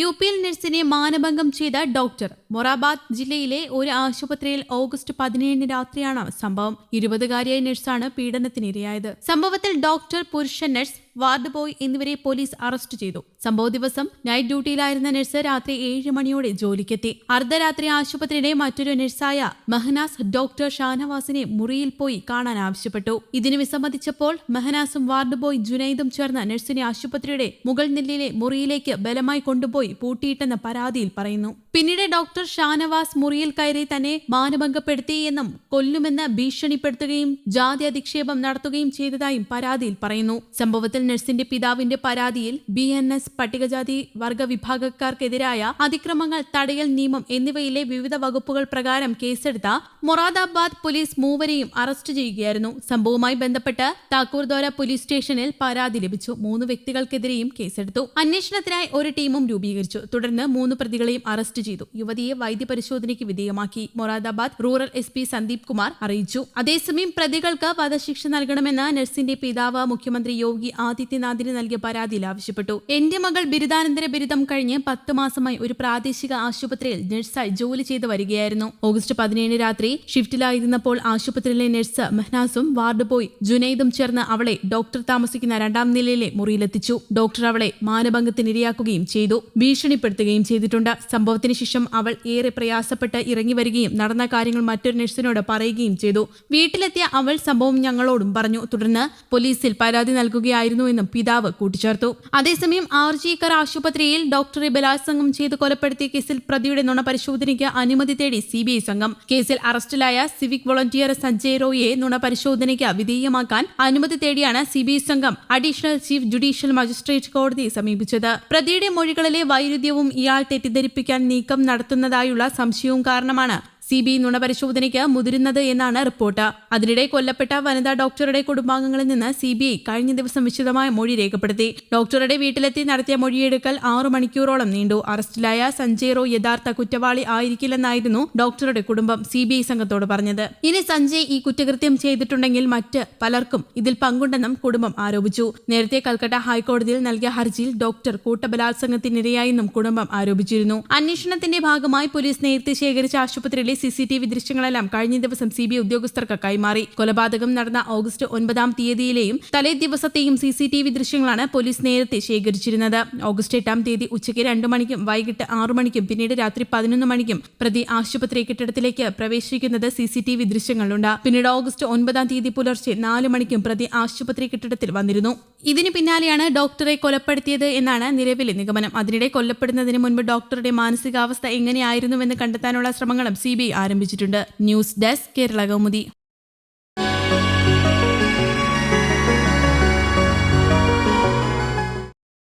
U പിയിൽ നഴ്സിനെ മാനഭംഗം ചെയ്ത doctor മൊറാബാദ് ജില്ലയിലെ ഒരു ആശുപത്രിയിൽ ഓഗസ്റ്റ് പതിനേഴിന് രാത്രിയാണ് സംഭവം. ഇരുപതുകാരിയായ നഴ്സാണ് പീഡനത്തിനിരയായത്. സംഭവത്തിൽ ഡോക്ടർ പുരുഷ നഴ്സ് വാർഡ് ബോയ് എന്നിവരെ പോലീസ് അറസ്റ്റ് ചെയ്തു. സംഭവ ദിവസം നൈറ്റ് ഡ്യൂട്ടിയിലായിരുന്ന നഴ്സ് രാത്രി ഏഴ് മണിയോടെ ജോലിക്കെത്തി. അർദ്ധരാത്രി ആശുപത്രിയിലെ മറ്റൊരു നഴ്സായ മെഹനാസ് ഡോക്ടർ ഷാനവാസിനെ മുറിയിൽ പോയി കാണാൻ ആവശ്യപ്പെട്ടു. ഇതിന് വിസമ്മതിച്ചപ്പോൾ മെഹനാസും വാർഡ് ബോയ് ജുനൈദും ചേർന്ന് നഴ്സിനെ ആശുപത്രിയുടെ മുകൾ നിലയിലെ മുറിയിലേക്ക് ബലമായി കൊണ്ടുപോയി പൂട്ടിയിട്ടെന്ന പരാതിയിൽ പറയുന്നു. പിന്നീട് ഡോക്ടർ ഷാനവാസ് മുറിയിൽ കയറി തന്നെ മാനഭംഗപ്പെടുത്തിയെന്നും കൊല്ലുമെന്ന് ഭീഷണിപ്പെടുത്തുകയും ജാതി അധിക്ഷേപം നടത്തുകയും ചെയ്തതായും പരാതിയിൽ പറയുന്നു. സംഭവത്തിൽ നഴ്സിന്റെ പിതാവിന്റെ പരാതിയിൽ ബി എൻ എസ് പട്ടികജാതി വർഗ വിഭാഗക്കാർക്കെതിരായ അതിക്രമങ്ങൾ തടയൽ നിയമം എന്നിവയിലെ വിവിധ വകുപ്പുകൾ പ്രകാരം കേസെടുത്ത മൊറാദാബാദ് പോലീസ് മൂവരെയും അറസ്റ്റ് ചെയ്യുകയായിരുന്നു. സംഭവവുമായി ബന്ധപ്പെട്ട് താക്കൂർദോര പോലീസ് സ്റ്റേഷനിൽ പരാതി ലഭിച്ചു. മൂന്ന് വ്യക്തികൾക്കെതിരെയും കേസെടുത്തു. അന്വേഷണത്തിനായി ഒരു ടീമും രൂപീകരിച്ചു. തുടർന്ന് മൂന്ന് പ്രതികളെയും അറസ്റ്റ് ചെയ്തു. യുവതിയെ വൈദ്യപരിശോധനയ്ക്ക് വിധേയമാക്കി Moradabad rural S P Sandeep Kumar അറിയിച്ചു. അതേസമയം പ്രതികൾക്ക് വധശിക്ഷ നൽകണമെന്ന് നഴ്സിന്റെ പിതാവ് മുഖ്യമന്ത്രി യോഗി ആദിത്യനാഥിന് നൽകിയ പരാതിയിൽ ആവശ്യപ്പെട്ടു. എന്റെ മകൾ ബിരുദാനന്തര ബിരുദം കഴിഞ്ഞ് പത്ത് മാസമായി ഒരു പ്രാദേശിക ആശുപത്രിയിൽ നഴ്സായി ജോലി ചെയ്തു വരികയായിരുന്നു. ഓഗസ്റ്റ് പതിനേഴ് രാത്രി ഷിഫ്റ്റിലായിരുന്നപ്പോൾ ആശുപത്രിയിലെ നഴ്സ് മെഹ്നാസും വാർഡ് ബോയ് ജുനൈദും ചേർന്ന് അവളെ ഡോക്ടർ താമസിക്കുന്ന രണ്ടാം നിലയിലെ മുറിയിലെത്തിച്ചു. ഡോക്ടർ അവളെ മാനഭംഗത്തിനിരയാക്കുകയും ചെയ്തു. ഭീഷണിപ്പെടുത്തുകയും ചെയ്തിട്ടുണ്ട്. സംഭവത്തിന് ശേഷം അവൾ ഏറെ പ്രയാസപ്പെട്ട് ഇറങ്ങി വരികയും നടന്ന കാര്യങ്ങൾ മറ്റൊരു നഴ്സിനോട് പറയുകയും ചെയ്തു. വീട്ടിലെത്തിയ അവൾ സംഭവം ഞങ്ങളോടും പറഞ്ഞു. തുടർന്ന് പോലീസിൽ പരാതി നൽകുകയായിരുന്നുവെന്നും പിതാവ് കൂട്ടിച്ചേർത്തു. അതേസമയം ആർജിക്കർ ആശുപത്രിയിൽ ഡോക്ടറെ ബലാത്സംഗം ചെയ്ത് കൊലപ്പെടുത്തിയ കേസിൽ പ്രതിയുടെ നുണ പരിശോധനയ്ക്ക് അനുമതി തേടി സിബിഐ സംഘം. കേസിൽ അറസ്റ്റിലായ സിവിക് വോളണ്ടിയർ സഞ്ജയ് റോയിയെ നുണ പരിശോധനയ്ക്ക് വിധേയമാക്കാൻ അനുമതി തേടിയാണ് സിബിഐ സംഘം അഡീഷണൽ ചീഫ് ജുഡീഷ്യൽ മജിസ്ട്രേറ്റ് കോടതിയെ സമീപിച്ചത്. പ്രതിയുടെ മൊഴികളിലെ വൈരുദ്ധ്യവും ഇയാൾ തെറ്റിദ്ധരിപ്പിക്കാൻ നീക്കം നടത്തുന്നതായുള്ള സംശയവും കാരണമാണ് സി ബി നുണ പരിശോധനയ്ക്ക് മുതിരുന്നത് എന്നാണ് റിപ്പോർട്ട്. അതിനിടെ കൊല്ലപ്പെട്ട വനിതാ ഡോക്ടറുടെ കുടുംബാംഗങ്ങളിൽ നിന്ന് സി ബി ഐ കഴിഞ്ഞ ദിവസം വിശദമായ മൊഴി രേഖപ്പെടുത്തി. ഡോക്ടറുടെ വീട്ടിലെത്തി നടത്തിയ മൊഴിയെടുക്കൽ ആറു മണിക്കൂറോളം നീണ്ടു. അറസ്റ്റിലായ സഞ്ജയ് റോ യഥാർത്ഥ കുറ്റവാളി ആയിരിക്കില്ലെന്നായിരുന്നു ഡോക്ടറുടെ കുടുംബം സി ബി ഐ സംഘത്തോട് പറഞ്ഞത്. ഇനി സഞ്ജയ് ഈ കുറ്റകൃത്യം ചെയ്തിട്ടുണ്ടെങ്കിൽ മറ്റ് പലർക്കും ഇതിൽ പങ്കുണ്ടെന്നും കുടുംബം ആരോപിച്ചു. നേരത്തെ കൽക്കട്ട ഹൈക്കോടതിയിൽ നൽകിയ ഹർജിയിൽ ഡോക്ടർ കൂട്ടബലാത്സംഗത്തിനിരയായെന്നും കുടുംബം ആരോപിച്ചിരുന്നു. അന്വേഷണത്തിന്റെ ഭാഗമായി പോലീസ് നേരത്തെ ശേഖരിച്ച ആശുപത്രിയിലെ സി സി ടി വി ദൃശ്യങ്ങളെല്ലാം കഴിഞ്ഞ ദിവസം സി ബി ഐ ഉദ്യോഗസ്ഥർക്ക് കൈമാറി. കൊലപാതകം നടന്ന ഓഗസ്റ്റ് ഒൻപതാം തീയതിയിലെയും തലേ ദിവസത്തെയും സി സി ടി വി ദൃശ്യങ്ങളാണ് പോലീസ് നേരത്തെ ശേഖരിച്ചിരുന്നത്. ഓഗസ്റ്റ് എട്ടാം തീയതി ഉച്ചയ്ക്ക് രണ്ടു മണിക്കും വൈകിട്ട് ആറു മണിക്കും പിന്നീട് രാത്രി പതിനൊന്ന് മണിക്കും പ്രതി ആശുപത്രി കെട്ടിടത്തിലേക്ക് പ്രവേശിക്കുന്നത് സി സി ടി വി ദൃശ്യങ്ങളുണ്ട് പിന്നീട് ഓഗസ്റ്റ് ഒൻപതാം തീയതി പുലർച്ചെ നാല് മണിക്കും പ്രതി ആശുപത്രി കെട്ടിടത്തിൽ വന്നിരുന്നു. ഇതിന് പിന്നാലെയാണ് ഡോക്ടറെ കൊലപ്പെടുത്തിയത് എന്നാണ് നിലവിലെ നിഗമനം. അതിനിടെ കൊല്ലപ്പെടുന്നതിന് മുൻപ് ഡോക്ടറുടെ മാനസികാവസ്ഥ എങ്ങനെയായിരുന്നുവെന്ന് കണ്ടെത്താനുള്ള ശ്രമങ്ങളും സി ആരംഭിച്ചിട്ടുണ്ട്. News desk Kerala Kaumudi.